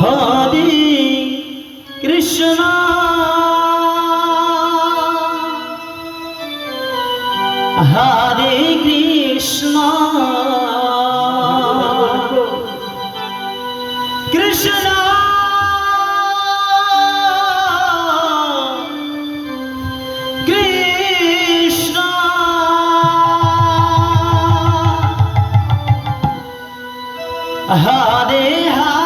হরি কৃষ্ণ। হরে Krishna. Krishna. Hare Hare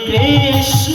Krishna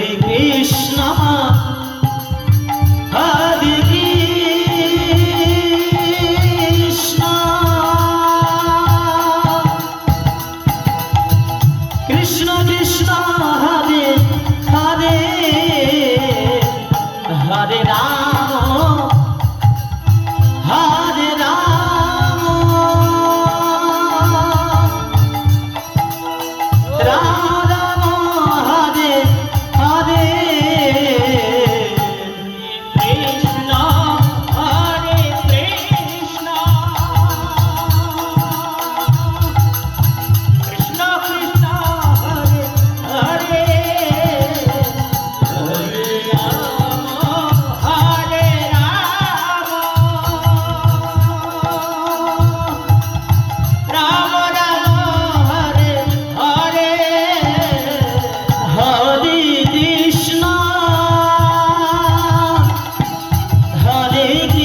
Ram देखी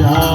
राम